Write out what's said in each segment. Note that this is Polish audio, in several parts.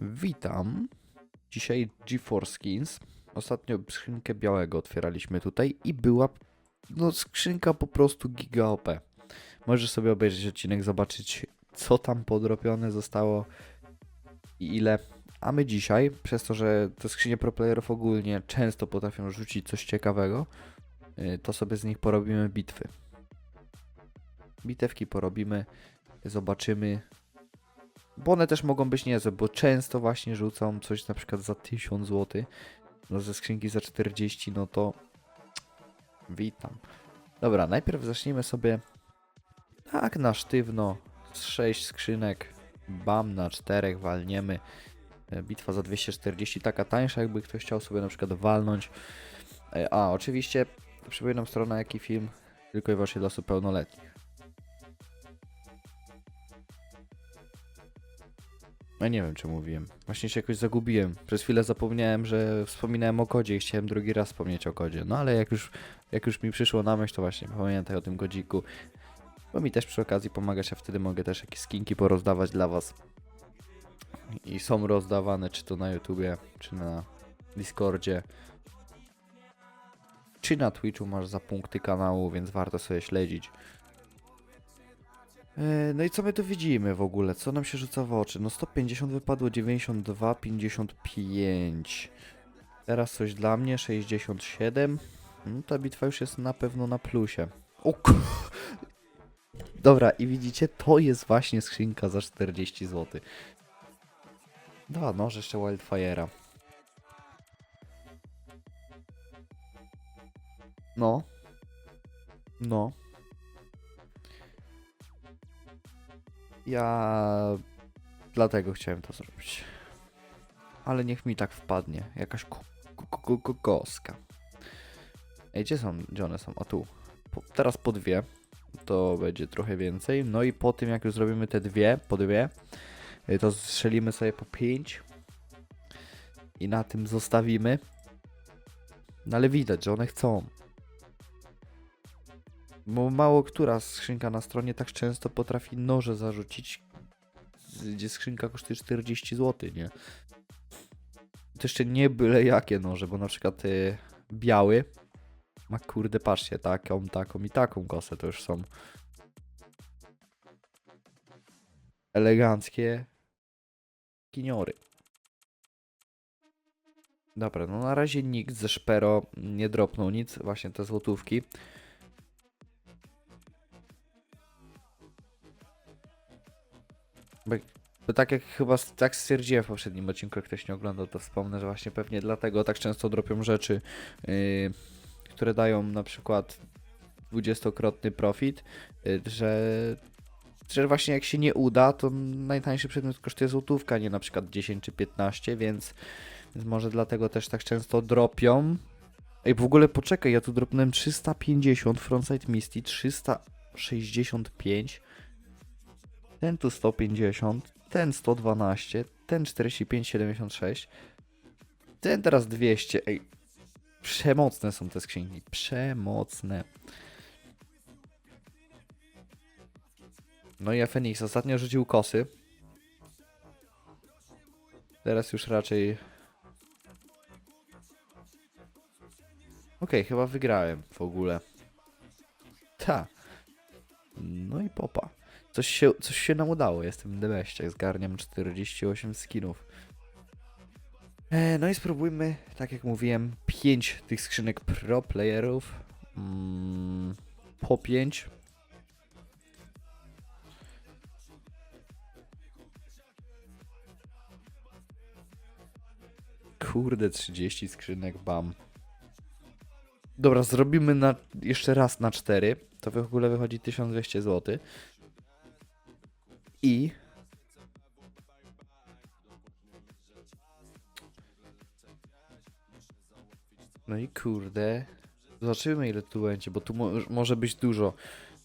Witam. Dzisiaj GeForce Skins. Ostatnio skrzynkę białego otwieraliśmy tutaj i była no skrzynka po prostu giga OP. Możesz sobie obejrzeć odcinek, zobaczyć co tam podrobione zostało i ile. A my dzisiaj, przez to, że te skrzynie proplayerów ogólnie często potrafią rzucić coś ciekawego, y, to sobie z nich porobimy bitwy. Bitewki porobimy, zobaczymy, bo one też mogą być niezłe, bo często właśnie rzucą coś na przykład za 1000 zł, no ze skrzynki za 40, no to witam. Dobra, najpierw zacznijmy sobie tak na sztywno z 6 skrzynek, bam na 4 walniemy. E, Bitwa za 240, taka tańsza, jakby ktoś chciał sobie na przykład walnąć. E, A, oczywiście przypominam stronę, jaki film, tylko i wyłącznie dla osób pełnoletnich. Nie wiem, czy mówiłem. Właśnie się jakoś zagubiłem. Przez chwilę zapomniałem, że wspominałem o kodzie i chciałem drugi raz wspomnieć o kodzie. No ale jak już, jak już mi przyszło na myśl, to właśnie pamiętaj o tym kodziku. Bo mi też przy okazji pomagać, a wtedy mogę też jakieś skinki porozdawać dla was. I są rozdawane, czy to na YouTubie, czy na Discordzie. Czy na Twitchu masz za punkty kanału, więc warto sobie śledzić. E, No i co my tu widzimy w ogóle? Co nam się rzuca w oczy? No 150 wypadło, 92, 55. Teraz coś dla mnie, 67. No ta bitwa już jest na pewno na plusie. O Dobra, i widzicie, to jest właśnie skrzynka za 40 zł. Dwa noże jeszcze Wildfire'a. No. No. Ja dlatego chciałem to zrobić. Ale niech mi tak wpadnie. Jakaś ko- ko- ko- ko- kokoska. Ej, gdzie są? Gdzie one są? A tu. Po, teraz po dwie. To będzie trochę więcej. No i po tym, jak już zrobimy te dwie, po dwie, y, to strzelimy sobie po pięć. I na tym zostawimy. No ale widać, że one chcą. Bo mało która skrzynka na stronie tak często potrafi noże zarzucić, gdzie skrzynka kosztuje 40 zł, nie? To jeszcze nie byle jakie noże, bo na przykład y, biały ma kurde, patrzcie, taką, taką i taką kosę, to już są eleganckie kiniory. Dobra, no na razie nikt ze szpero nie dropnął nic, właśnie te złotówki. Bo, tak jak chyba tak stwierdziłem w poprzednim odcinku, jak ktoś nie oglądał, to wspomnę, że właśnie pewnie dlatego tak często dropią rzeczy, yy, które dają na przykład 20-krotny profit, yy, że, że właśnie jak się nie uda, to najtańszy przedmiot kosztuje złotówka, nie na przykład 10 czy 15, więc, więc może dlatego też tak często dropią. Ej, w ogóle poczekaj, ja tu dropnąłem 350, Frontside Misty 365, ten tu 150, ten 112, ten 45,76, ten teraz 200. Ej, przemocne są te skrzynki, przemocne. No i Phoenix ostatnio rzucił kosy. Teraz już raczej... Okej, chyba wygrałem w ogóle. Ta. No i popa. Coś się, coś się nam udało, jestem debeściak, zgarniam 48 skinów. E, no i spróbujmy, tak jak mówiłem, 5 tych skrzynek pro playerów. Mm, po 5. Kurde, 30 skrzynek, bam. Dobra, zrobimy na, jeszcze raz na 4. To w ogóle wychodzi 1200 zł. I No i kurde. Zobaczymy ile tu będzie, bo tu mo może być dużo.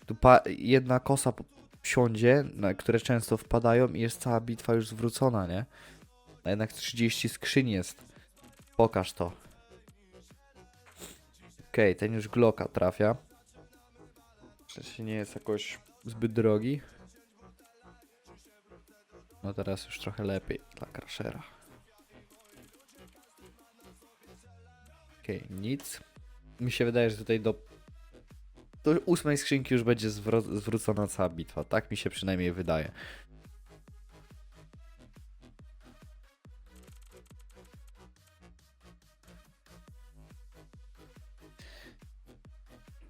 Tu jedna kosa siądzie, na które często wpadają i jest cała bitwa już zwrócona, nie? A jednak 30 skrzyń jest. Pokaż to. Okej, ten już Glocka trafia. Przecież nie jest jakoś zbyt drogi. No teraz już trochę lepiej dla Crashera. Okej, nic. Mi się wydaje, że tutaj do, do ósmej skrzynki już będzie zwrócona cała bitwa. Tak mi się przynajmniej wydaje.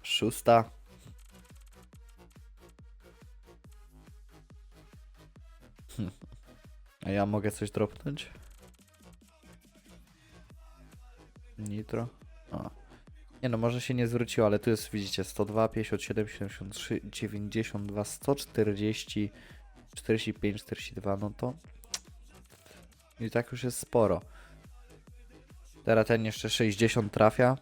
Szósta. A ja mogę coś dropnąć? Nitro. A. Nie no, może się nie zwróciło, ale tu jest, widzicie, 102, 57, 73, 92, 140, 45, 42, no to... I tak już jest sporo. Teraz ten jeszcze 60 trafia.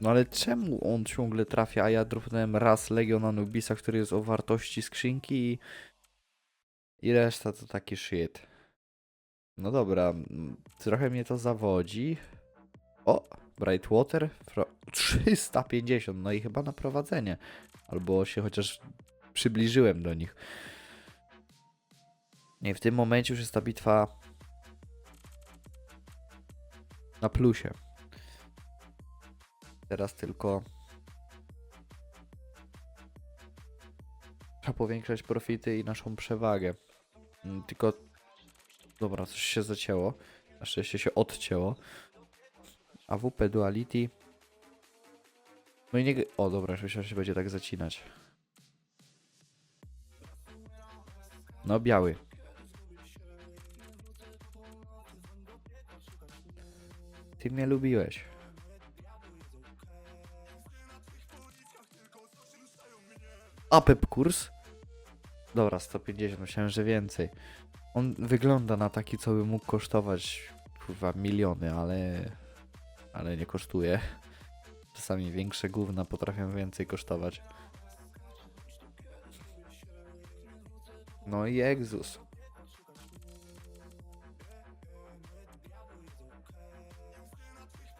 No ale czemu on ciągle trafia, a ja dropnąłem raz Legion Anubisa, który jest o wartości skrzynki i... I reszta to taki shit. No dobra, trochę mnie to zawodzi. O, Brightwater, Fro- 350, no i chyba na prowadzenie. Albo się chociaż przybliżyłem do nich. Nie, w tym momencie już jest ta bitwa na plusie. Teraz tylko trzeba powiększać profity i naszą przewagę. Mm, Tylko dobra, coś się zacięło. Na szczęście się odcięło. AWP Duality. No i nie... O dobra, myślałem, że się będzie tak zacinać. No biały. Ty mnie lubiłeś. Apep kurs? Dobra, 150, myślałem, że więcej. On wygląda na taki, co by mógł kosztować kurwa miliony, ale ale nie kosztuje. Czasami większe gówna potrafią więcej kosztować. No i Exus.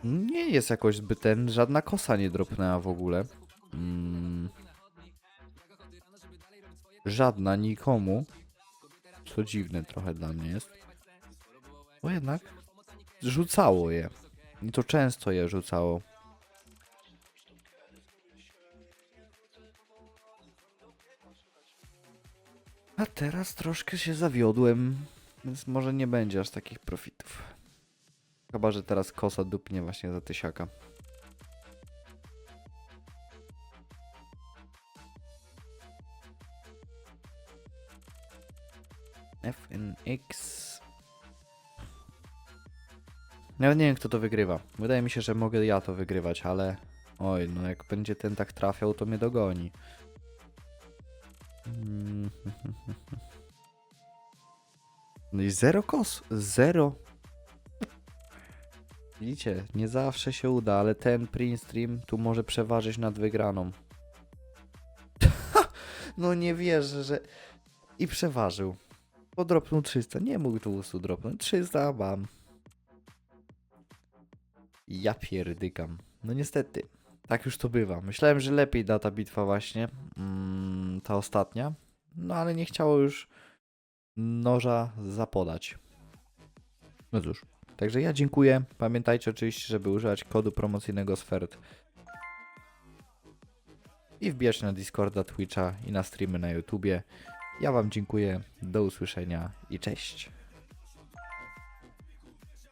Nie jest jakoś zbyt ten, żadna kosa nie dropnęła w ogóle. Mm. Żadna nikomu. Co dziwne trochę dla mnie jest. Bo jednak rzucało je. I to często je rzucało. A teraz troszkę się zawiodłem, więc może nie będzie aż takich profitów. Chyba, że teraz kosa dupnie właśnie za tysiaka. FNX. Nawet nie wiem, kto to wygrywa. Wydaje mi się, że mogę ja to wygrywać, ale... Oj, no jak będzie ten tak trafiał, to mnie dogoni. Mm. No i zero kos. Zero. Widzicie, nie zawsze się uda, ale ten print stream tu może przeważyć nad wygraną. no nie wierzę, że... I przeważył. Podropnął 300. Nie mógł 200 dropnąć. 300, bam. Ja pierdykam. No niestety. Tak już to bywa. Myślałem, że lepiej da ta bitwa właśnie. Mm, ta ostatnia. No ale nie chciało już noża zapodać. No cóż. Także ja dziękuję. Pamiętajcie oczywiście, żeby używać kodu promocyjnego SFERT. I wbijać na Discorda, Twitcha i na streamy na YouTubie. Ja wam dziękuję. Do usłyszenia i cześć.